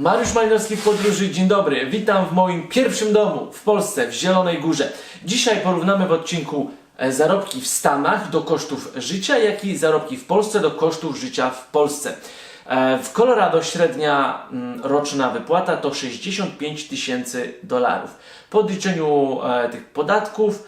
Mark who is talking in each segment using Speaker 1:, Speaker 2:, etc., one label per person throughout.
Speaker 1: Mariusz Malinowski w podróży, dzień dobry. Witam w moim pierwszym domu w Polsce, w Zielonej Górze. Dzisiaj porównamy w odcinku e, zarobki w Stanach do kosztów życia, jak i zarobki w Polsce do kosztów życia w Polsce. E, W Colorado średnia mm, roczna wypłata to 65 tysięcy dolarów. Po odliczeniu e, tych podatków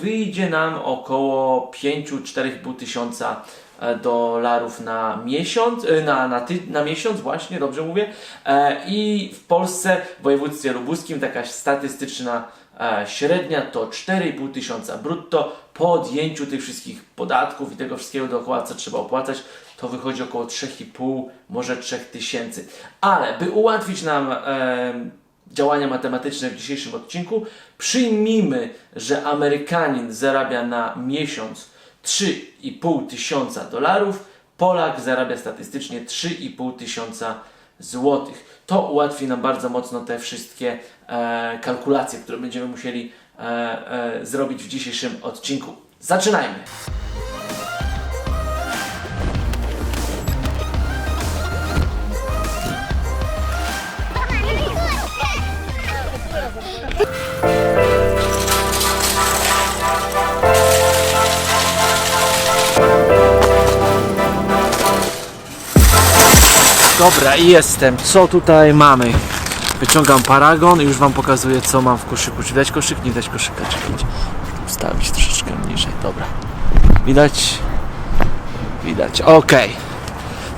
Speaker 1: wyjdzie nam około 5-4,5 tysiąca e, dolarów na miesiąc, e, na, na, ty, na miesiąc właśnie, dobrze mówię. E, I w Polsce, w województwie lubuskim, taka statystyczna e, średnia to 4,5 tysiąca brutto. Po odjęciu tych wszystkich podatków i tego wszystkiego dookoła, co trzeba opłacać, to wychodzi około 3,5, może 3 tysięcy. Ale by ułatwić nam e, działania matematyczne w dzisiejszym odcinku, przyjmijmy, że Amerykanin zarabia na miesiąc 3,5 tysiąca dolarów, Polak zarabia statystycznie 3,5 tysiąca złotych. To ułatwi nam bardzo mocno te wszystkie e, kalkulacje, które będziemy musieli e, e, zrobić w dzisiejszym odcinku. Zaczynajmy! Dobra, i jestem. Co tutaj mamy? Wyciągam paragon i już Wam pokazuję, co mam w koszyku. Czy dać koszyk? Nie dać koszyka. Czekajcie. Ustawić troszeczkę niżej. Dobra. Widać? Widać. Ok.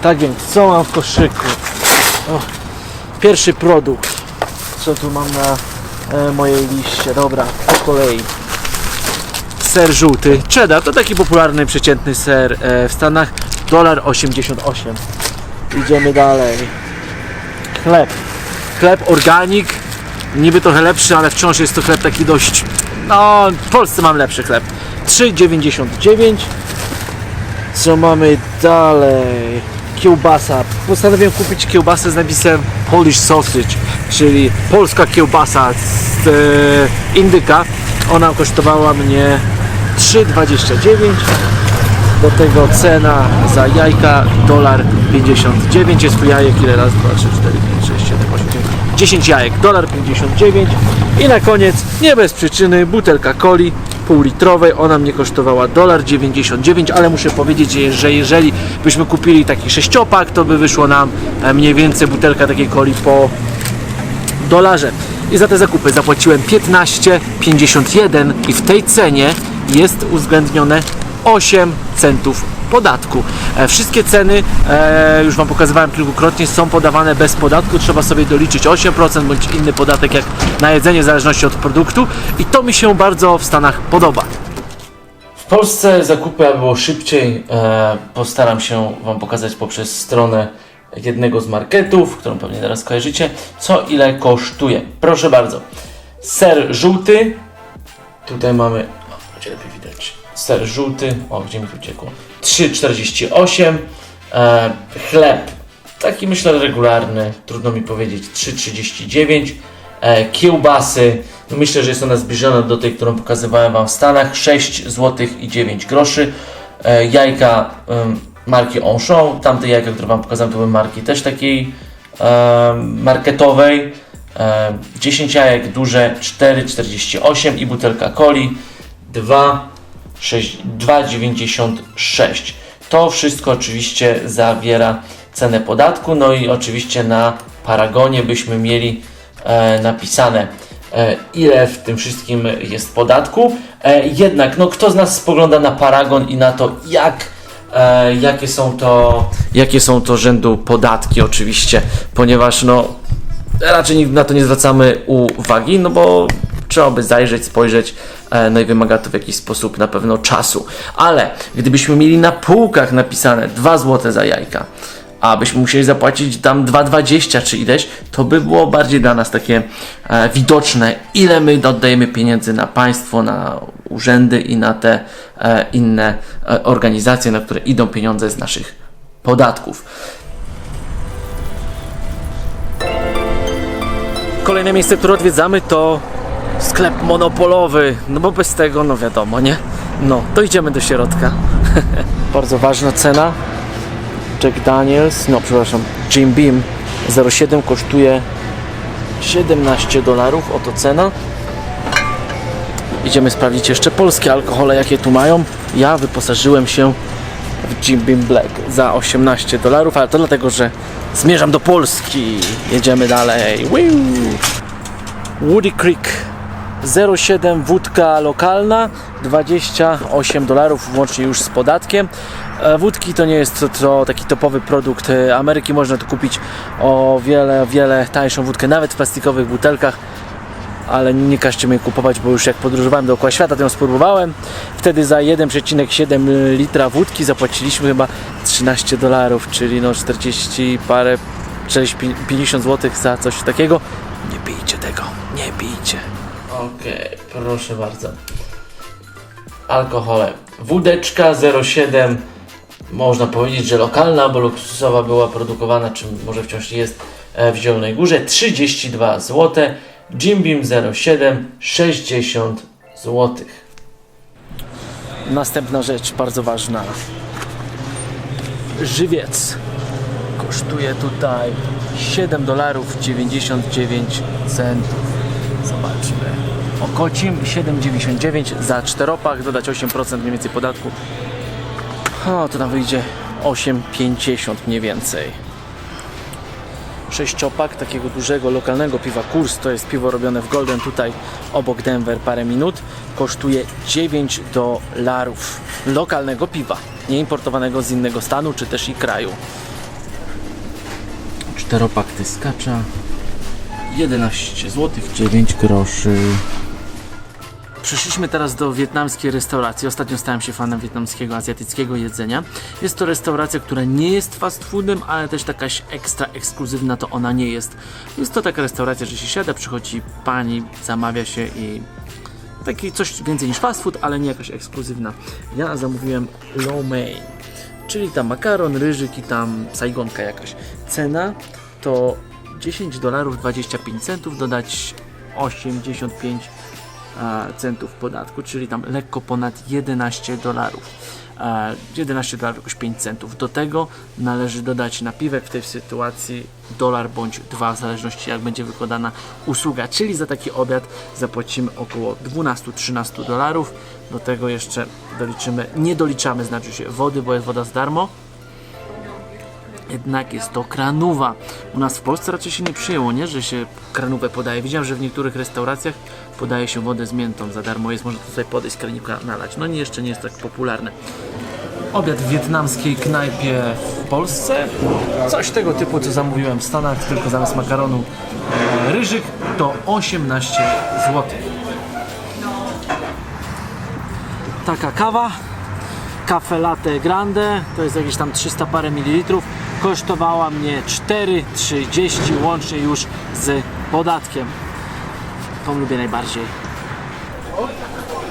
Speaker 1: Tak więc, co mam w koszyku? O, pierwszy produkt. Co tu mam na e, mojej liście? Dobra, po kolei. Ser żółty. Cheddar to taki popularny, przeciętny ser e, w Stanach. Dolar 88. Idziemy dalej. Chleb. Chleb organik. Niby trochę lepszy, ale wciąż jest to chleb taki dość. No, w Polsce mam lepszy chleb. 3,99. Co mamy dalej? Kiełbasa. Postanowiłem kupić kiełbasę z napisem Polish Sausage, czyli polska kiełbasa z e, indyka. Ona kosztowała mnie 3,29 do tego cena za jajka dolar 59 jest tu jajek ile raz, 2, 3, 4, 5, 6, 7, 8, 9 10 jajek, dolar 59 i na koniec nie bez przyczyny butelka coli półlitrowej, ona mnie kosztowała dolar 99, ale muszę powiedzieć, że- że jeżeli byśmy kupili taki sześciopak, to by wyszło nam e, mniej więcej butelka takiej coli po dolarze. I za te zakupy zapłaciłem 15,51 i w tej cenie jest uwzględnione 8 centów podatku. E, Wszystkie ceny, e, już Wam pokazywałem kilkukrotnie, są podawane bez podatku. Trzeba sobie doliczyć 8% bądź inny podatek jak na jedzenie w zależności od produktu i to mi się bardzo w Stanach podoba. W Polsce zakupy, było szybciej, e, postaram się Wam pokazać poprzez stronę jednego z marketów, którą pewnie teraz kojarzycie, co ile kosztuje. Proszę bardzo. Ser żółty. Tutaj mamy, o, będzie lepiej widać. Ser żółty, o gdzie mi tu uciekło? 3,48. E, chleb, taki myślę regularny, trudno mi powiedzieć, 3,39. E, kiełbasy, no myślę, że jest ona zbliżona do tej, którą pokazywałem Wam w Stanach, 6 zł i 9 groszy. E, jajka em, marki Auchan, tamte jajka, które Wam pokazałem, to były marki też takiej em, marketowej. E, 10 jajek duże, 4,48 i butelka coli 2, 6, 2,96. To wszystko oczywiście zawiera cenę podatku, no i oczywiście na paragonie byśmy mieli e, napisane e, ile w tym wszystkim jest podatku. E, jednak, no kto z nas spogląda na paragon i na to jak e, jakie są to jakie są to rzędu podatki oczywiście, ponieważ no raczej na to nie zwracamy uwagi, no bo trzeba by zajrzeć, spojrzeć, e, no i wymaga to w jakiś sposób na pewno czasu. Ale gdybyśmy mieli na półkach napisane 2 zł za jajka, a byśmy musieli zapłacić tam 2,20 czy ileś, to by było bardziej dla nas takie e, widoczne, ile my oddajemy pieniędzy na państwo, na urzędy i na te e, inne e, organizacje, na które idą pieniądze z naszych podatków. Kolejne miejsce, które odwiedzamy to sklep monopolowy, no bo bez tego, no wiadomo, nie? No, to idziemy do środka. Bardzo ważna cena. Jack Daniels, no przepraszam, Jim Beam 07 kosztuje 17 dolarów, oto cena. Idziemy sprawdzić jeszcze polskie alkohole, jakie tu mają. Ja wyposażyłem się w Jim Beam Black za 18 dolarów, ale to dlatego, że zmierzam do Polski. Jedziemy dalej. Woody Creek 07 wódka lokalna 28 dolarów włącznie już z podatkiem. E, Wódki to nie jest to, to taki topowy produkt e, Ameryki, można tu kupić o wiele, wiele tańszą wódkę, nawet w plastikowych butelkach ale nie każcie mnie kupować, bo już jak podróżowałem dookoła świata, to ją spróbowałem. Wtedy za 1,7 litra wódki zapłaciliśmy chyba 13 dolarów, czyli no 40 parę, 40, 50 zł za coś takiego. Nie pijcie tego, nie pijcie. Okej, proszę bardzo. Alkohole. Wódeczka 07 można powiedzieć, że lokalna, bo luksusowa była produkowana, czy może wciąż jest e, w Zielonej Górze, 32 zł. Jim Beam 07 60 zł. Następna rzecz bardzo ważna. Żywiec kosztuje tutaj 7 dolarów 99 centów. Zobaczmy. Okocim 7,99 za czteropak, dodać 8% mniej więcej podatku. O, to nam wyjdzie 8,50 mniej więcej. Sześciopak takiego dużego lokalnego piwa Kurs, to jest piwo robione w Golden tutaj obok Denver parę minut, kosztuje 9 dolarów lokalnego piwa, nie importowanego z innego stanu czy też i kraju. Czteropak tyskacza 11 zł 9 groszy. Przyszliśmy teraz do wietnamskiej restauracji. Ostatnio stałem się fanem wietnamskiego, azjatyckiego jedzenia. Jest to restauracja, która nie jest fast foodem, ale też takaś ekstra ekskluzywna to ona nie jest. Jest to taka restauracja, że się siada, przychodzi pani, zamawia się i taki coś więcej niż fast food, ale nie jakaś ekskluzywna. Ja zamówiłem lo mein, czyli tam makaron, ryżyk i tam sajgonka jakaś. Cena to 10 dolarów 25 centów, dodać 85 e, centów podatku, czyli tam lekko ponad 11 dolarów. E, 11 dolarów, jakoś 5 centów. Do tego należy dodać napiwek w tej sytuacji dolar bądź dwa, w zależności jak będzie wykonana usługa, czyli za taki obiad zapłacimy około 12-13 dolarów. Do tego jeszcze doliczymy, nie doliczamy znaczy się wody, bo jest woda za darmo. Jednak jest to kranuwa. U nas w Polsce raczej się nie przyjęło, nie? że się kranówę podaje. Widziałem, że w niektórych restauracjach podaje się wodę z miętą za darmo. Jest, można tutaj podejść, kranika nalać. No nie, jeszcze nie jest tak popularne. Obiad w wietnamskiej knajpie w Polsce. Coś tego typu, co zamówiłem w Stanach, tylko zamiast makaronu e, ryżyk to 18 zł. Taka kawa Cafe Latte Grande, to jest jakieś tam 300 parę mililitrów, kosztowała mnie 4,30 łącznie już z podatkiem. Tą lubię najbardziej.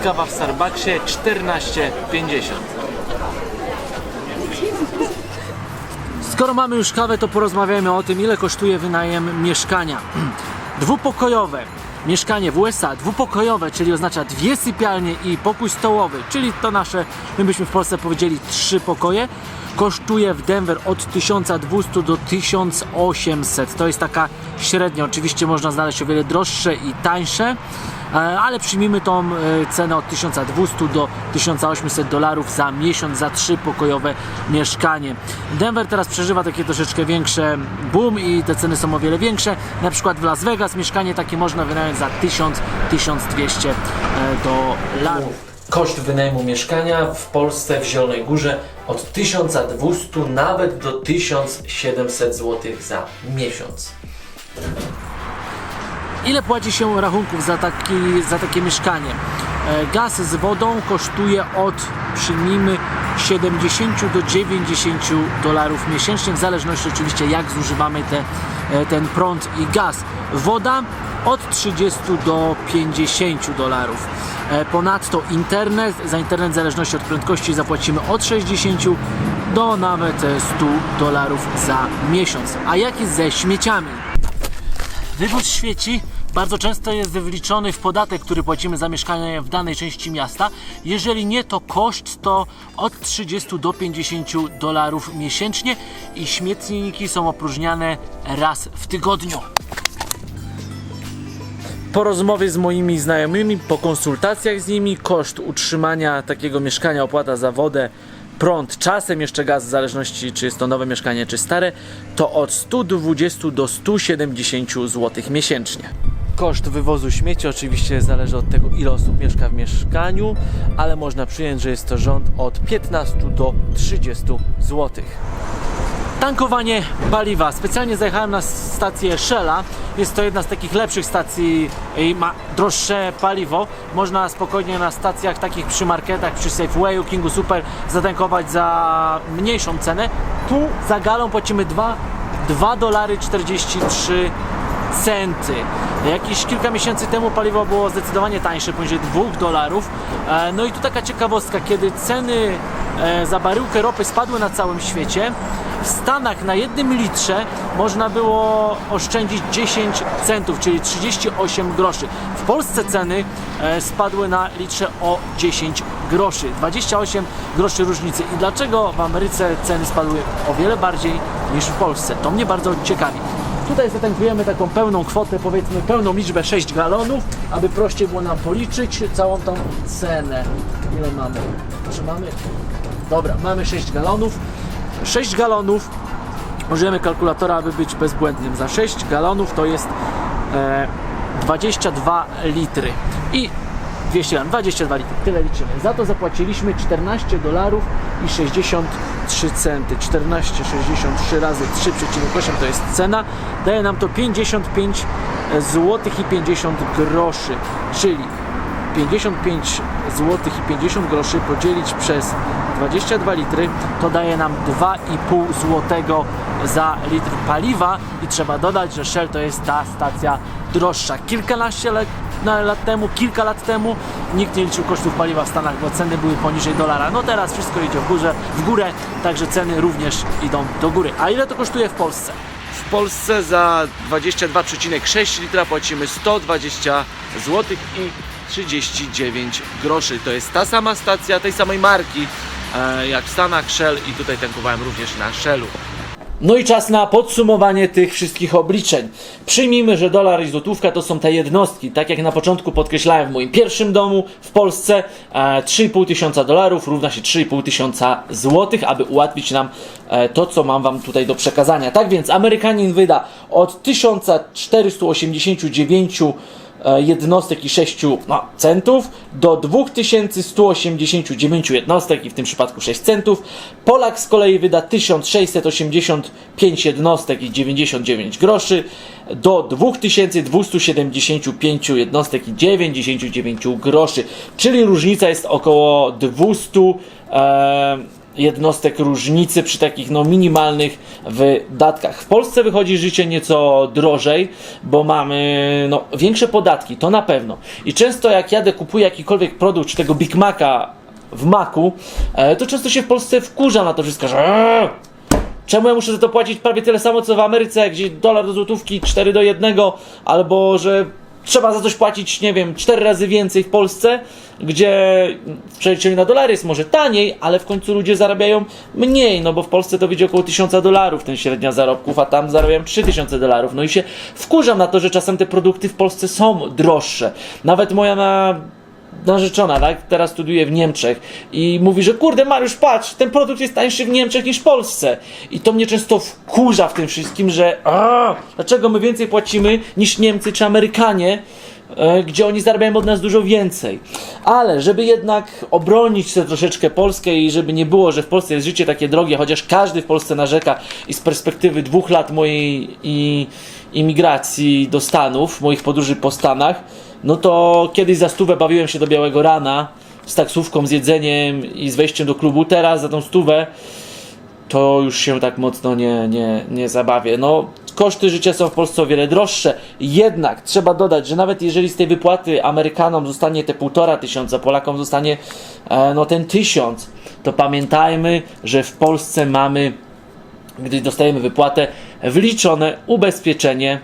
Speaker 1: Kawa w Starbucksie 14,50. Skoro mamy już kawę, to porozmawiajmy o tym, ile kosztuje wynajem mieszkania. Dwupokojowe mieszkanie w USA, dwupokojowe, czyli oznacza dwie sypialnie i pokój stołowy, czyli to nasze, my byśmy w Polsce powiedzieli trzy pokoje, kosztuje w Denver od 1200 do 1800. To jest taka średnia. Oczywiście można znaleźć o wiele droższe i tańsze, ale przyjmijmy tą e, cenę od 1200 do 1800 dolarów za miesiąc za trzypokojowe mieszkanie. Denver teraz przeżywa takie troszeczkę większe boom i te ceny są o wiele większe. Na przykład w Las Vegas mieszkanie takie można wynająć za 1000-1200 dolarów. Koszt wynajmu mieszkania w Polsce w Zielonej Górze od 1200 nawet do 1700 zł za miesiąc. Ile płaci się rachunków za, taki, za takie mieszkanie? E, Gaz z wodą kosztuje od, przyjmijmy, 70 do 90 dolarów miesięcznie, w zależności oczywiście jak zużywamy te, e, ten prąd i gaz. Woda od 30 do 50 dolarów. E, Ponadto internet, za internet w zależności od prędkości zapłacimy od 60 do nawet e, 100 dolarów za miesiąc. A jak jest ze śmieciami? Wywóz śmieci bardzo często jest wliczony w podatek, który płacimy za mieszkanie w danej części miasta. Jeżeli nie, to koszt to od 30 do 50 dolarów miesięcznie i śmietniki są opróżniane raz w tygodniu. Po rozmowie z moimi znajomymi, po konsultacjach z nimi, koszt utrzymania takiego mieszkania, opłata za wodę, prąd, czasem jeszcze gaz, w zależności czy jest to nowe mieszkanie, czy stare, to od 120 do 170 zł miesięcznie. Koszt wywozu śmieci oczywiście zależy od tego, ile osób mieszka w mieszkaniu, ale można przyjąć, że jest to rząd od 15 do 30 zł. Tankowanie paliwa. Specjalnie zajechałem na stację Shella. Jest to jedna z takich lepszych stacji i ma droższe paliwo. Można spokojnie na stacjach takich przy marketach, przy Safewayu, Kingu Super zatankować za mniejszą cenę. Tu za galon płacimy 2 2 dolary 43 centy. Jakieś kilka miesięcy temu paliwo było zdecydowanie tańsze, poniżej 2 dolarów. E, No i tu taka ciekawostka, kiedy ceny e, za baryłkę ropy spadły na całym świecie, w Stanach na jednym litrze można było oszczędzić 10 centów, czyli 38 groszy. W Polsce ceny e, spadły na litrze o 10 groszy. 28 groszy różnicy. I dlaczego w Ameryce ceny spadły o wiele bardziej niż w Polsce? To mnie bardzo ciekawi. Tutaj zatankujemy taką pełną kwotę, powiedzmy pełną liczbę 6 galonów, aby prościej było nam policzyć całą tą cenę. Ile mamy? Czy mamy? Dobra, mamy 6 galonów. 6 galonów użyjemy kalkulatora, aby być bezbłędnym. Za 6 galonów to jest e, 22 litry. I 200 gram, 22 litry, tyle liczymy. Za to zapłaciliśmy 14 dolarów i 63 centy. 14,63 razy 3,8 to jest cena. Daje nam to 55 zł i 50 groszy, czyli 55 zł i 50 groszy podzielić przez 22 litry to daje nam 2,5 zł za litr paliwa i trzeba dodać, że Shell to jest ta stacja droższa. Kilkanaście lat, na- lat temu, kilka lat temu nikt nie liczył kosztów paliwa w Stanach, bo ceny były poniżej dolara. No teraz wszystko idzie w górze, w górę, także ceny również idą do góry. A ile to kosztuje w Polsce? W Polsce za 22,6 litra płacimy 120 zł i 39 groszy. To jest ta sama stacja, tej samej marki e, jak w Stanach Shell i tutaj tankowałem również na Shellu. No i czas na podsumowanie tych wszystkich obliczeń. Przyjmijmy, że dolar i złotówka to są te jednostki. Tak jak na początku podkreślałem w moim pierwszym domu w Polsce, e, 3,5 tysiąca dolarów równa się 3,5 tysiąca złotych, aby ułatwić nam e, to, co mam Wam tutaj do przekazania. Tak więc Amerykanin wyda od 1489 e, jednostek i 6 no, centów do 2189 jednostek i w tym przypadku 6 centów. Polak z kolei wyda 1685 jednostek i 99 groszy do 2275 jednostek i 99 groszy, czyli różnica jest około 200 e, jednostek różnicy przy takich no, minimalnych wydatkach. W Polsce wychodzi życie nieco drożej, bo mamy no, większe podatki, to na pewno. I często jak jadę, kupuję jakikolwiek produkt, czy tego Big Maca w Macu, e, to często się w Polsce wkurza na to wszystko, że eee, Czemu ja muszę za to płacić prawie tyle samo co w Ameryce, gdzie dolar do złotówki 4 do 1, albo że trzeba za coś płacić, nie wiem, 4 razy więcej w Polsce, gdzie w przeliczeniu na dolary jest może taniej, ale w końcu ludzie zarabiają mniej, no bo w Polsce to wyjdzie około 1000 dolarów ten średnia zarobków, a tam zarabiam 3000 dolarów. No i się wkurzam na to, że czasem te produkty w Polsce są droższe. Nawet moja na narzeczona, tak? Teraz studiuje w Niemczech i mówi, że kurde Mariusz, patrz, ten produkt jest tańszy w Niemczech niż w Polsce. I to mnie często wkurza w tym wszystkim, że a, dlaczego my więcej płacimy niż Niemcy czy Amerykanie, e, gdzie oni zarabiają od nas dużo więcej. Ale żeby jednak obronić sobie troszeczkę Polskę i żeby nie było, że w Polsce jest życie takie drogie, chociaż każdy w Polsce narzeka i z perspektywy dwóch lat mojej imigracji do Stanów, moich podróży po Stanach, no to kiedyś za stówę bawiłem się do białego rana z taksówką, z jedzeniem i z wejściem do klubu. Teraz za tą stówę to już się tak mocno nie, nie, nie zabawię. No, koszty życia są w Polsce o wiele droższe. Jednak trzeba dodać, że nawet jeżeli z tej wypłaty Amerykanom zostanie te półtora tysiąca, Polakom zostanie e, no ten tysiąc, to pamiętajmy, że w Polsce mamy, gdy dostajemy wypłatę, wliczone ubezpieczenie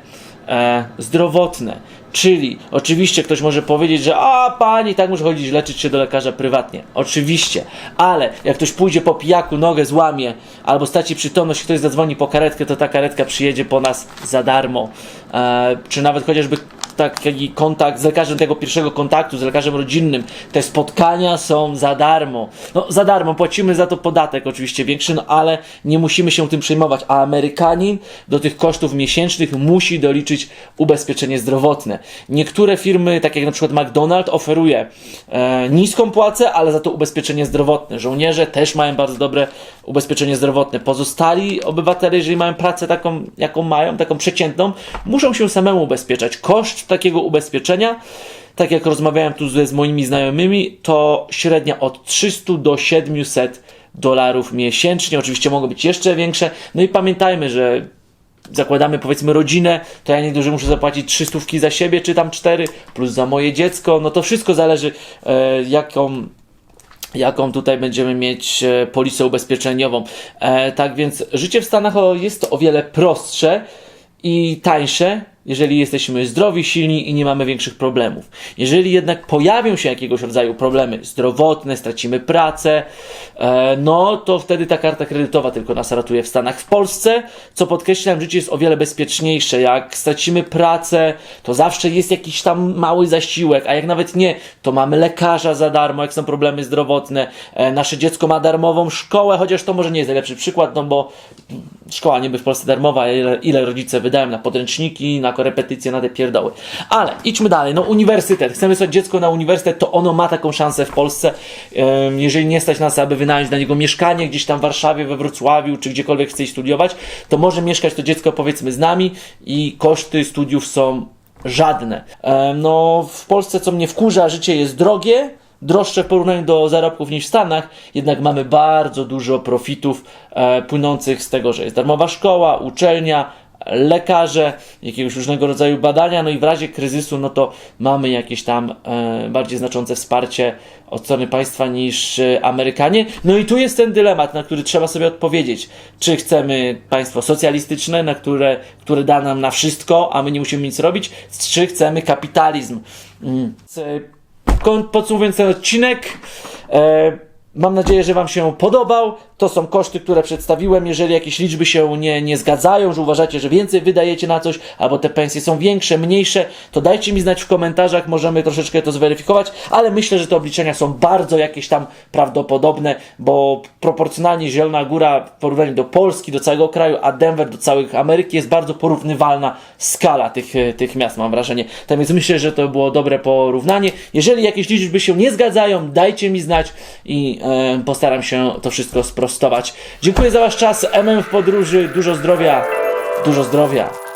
Speaker 1: e, zdrowotne. Czyli oczywiście ktoś może powiedzieć, że a pani tak muszę chodzić leczyć się do lekarza prywatnie. Oczywiście, ale jak ktoś pójdzie po pijaku, nogę złamie albo straci przytomność, ktoś zadzwoni po karetkę, to ta karetka przyjedzie po nas za darmo. E, czy nawet chociażby taki kontakt z lekarzem tego pierwszego kontaktu, z lekarzem rodzinnym. Te spotkania są za darmo. No za darmo, płacimy za to podatek oczywiście większy, no ale nie musimy się tym przejmować. A Amerykanin do tych kosztów miesięcznych musi doliczyć ubezpieczenie zdrowotne. Niektóre firmy, tak jak na przykład McDonald's, oferuje e, niską płacę, ale za to ubezpieczenie zdrowotne. Żołnierze też mają bardzo dobre ubezpieczenie zdrowotne. Pozostali obywatele, jeżeli mają pracę taką, jaką mają, taką przeciętną, muszą się samemu ubezpieczać. Koszt takiego ubezpieczenia, tak jak rozmawiałem tu ze, z moimi znajomymi, to średnia od 300 do 700 dolarów miesięcznie. Oczywiście mogą być jeszcze większe. No i pamiętajmy, że zakładamy powiedzmy rodzinę, to ja niektórzy muszę zapłacić 300 za siebie, czy tam 4, plus za moje dziecko. No to wszystko zależy, e, jaką jaką tutaj będziemy mieć e, polisę ubezpieczeniową. E, tak więc życie w Stanach jest o wiele prostsze i tańsze, jeżeli jesteśmy zdrowi, silni i nie mamy większych problemów. Jeżeli jednak pojawią się jakiegoś rodzaju problemy zdrowotne, stracimy pracę, e, no to wtedy ta karta kredytowa tylko nas ratuje w Stanach. W Polsce, co podkreślam, życie jest o wiele bezpieczniejsze. Jak stracimy pracę, to zawsze jest jakiś tam mały zasiłek, a jak nawet nie, to mamy lekarza za darmo, jak są problemy zdrowotne. E, nasze dziecko ma darmową szkołę, chociaż to może nie jest najlepszy przykład, no bo szkoła niby w Polsce darmowa, ile, ile rodzice wydają na podręczniki, na korepetycje, na te pierdoły. Ale idźmy dalej. No uniwersytet. Chcemy wysłać dziecko na uniwersytet, to ono ma taką szansę w Polsce. Jeżeli nie stać nas, aby wynająć dla niego mieszkanie gdzieś tam w Warszawie, we Wrocławiu, czy gdziekolwiek chce studiować, to może mieszkać to dziecko powiedzmy z nami i koszty studiów są żadne. No w Polsce, co mnie wkurza, życie jest drogie, droższe w porównaniu do zarobków niż w Stanach, jednak mamy bardzo dużo profitów e, płynących z tego, że jest darmowa szkoła, uczelnia, lekarze, jakiegoś różnego rodzaju badania, no i w razie kryzysu, no to mamy jakieś tam e, bardziej znaczące wsparcie od strony państwa niż e, Amerykanie. No i tu jest ten dylemat, na który trzeba sobie odpowiedzieć. Czy chcemy państwo socjalistyczne, na które, które da nam na wszystko, a my nie musimy nic robić, czy chcemy kapitalizm. Mm. Kon- Podsumowując ten odcinek, e, mam nadzieję, że Wam się podobał. To są koszty, które przedstawiłem. Jeżeli jakieś liczby się nie, nie zgadzają, że uważacie, że więcej wydajecie na coś, albo te pensje są większe, mniejsze, to dajcie mi znać w komentarzach, możemy troszeczkę to zweryfikować, ale myślę, że te obliczenia są bardzo jakieś tam prawdopodobne, bo proporcjonalnie Zielona Góra w porównaniu do Polski, do całego kraju, a Denver do całych Ameryki jest bardzo porównywalna skala tych, e, tych miast, mam wrażenie. Tak więc myślę, że to było dobre porównanie. Jeżeli jakieś liczby się nie zgadzają, dajcie mi znać i postaram się to wszystko sprostować. Dziękuję za Wasz czas. MM w podróży. Dużo zdrowia. Dużo zdrowia.